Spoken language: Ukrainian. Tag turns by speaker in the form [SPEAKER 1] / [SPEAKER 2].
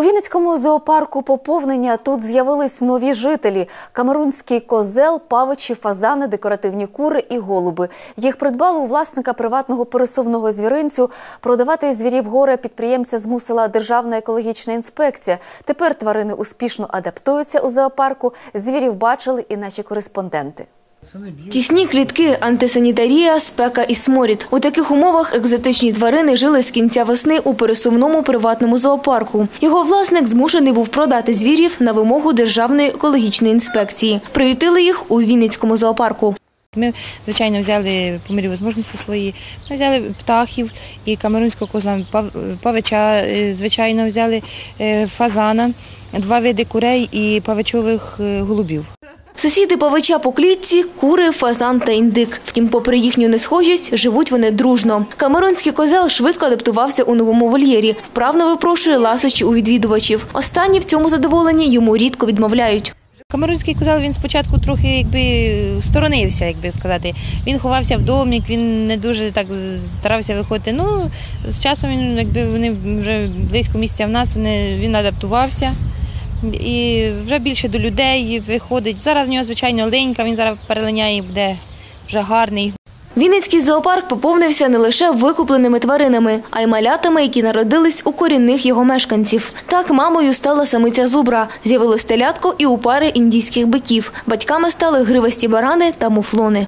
[SPEAKER 1] У Вінницькому зоопарку поповнення тут з'явились нові жителі: камерунський козел, павичі, фазани, декоративні кури і голуби. Їх придбали у власника приватного пересувного звіринцю. Продавати звірів горе підприємця змусила Державна екологічна інспекція. Тепер тварини успішно адаптуються у зоопарку. Звірів бачили і наші кореспонденти.
[SPEAKER 2] Тісні клітки, антисанітарія, спека і сморід. У таких умовах екзотичні тварини жили з кінця весни у пересувному приватному зоопарку. Його власник змушений був продати звірів на вимогу Державної екологічної інспекції. Приютили їх у Вінницькому зоопарку.
[SPEAKER 3] Ми, звичайно, взяли по мірі можливості свої. Ми взяли птахів і камерунського козла, пав- павича, е, звичайно, взяли е, фазана, два види курей і павичових е, голубів.
[SPEAKER 2] Сусіди павича по клітці – кури, фазан та індик. Втім, попри їхню несхожість, живуть вони дружно. Камеронський козел швидко адаптувався у новому вольєрі. Вправно випрошує ласощі у відвідувачів. Останні в цьому задоволенні йому рідко відмовляють.
[SPEAKER 3] Камерунський козел він спочатку трохи якби сторонився, як би сказати. Він ховався в домик, він не дуже так старався виходити. Ну, з часом він, якби вони вже близько місця в нас, вони, він адаптувався. І вже більше до людей виходить. Зараз в нього, звичайно, ленька, він зараз перелиняє буде вже гарний.
[SPEAKER 2] Вінницький зоопарк поповнився не лише викупленими тваринами, а й малятами, які народились у корінних його мешканців. Так мамою стала самиця зубра. З'явилось телятко і у пари індійських биків. Батьками стали гривасті барани та муфлони.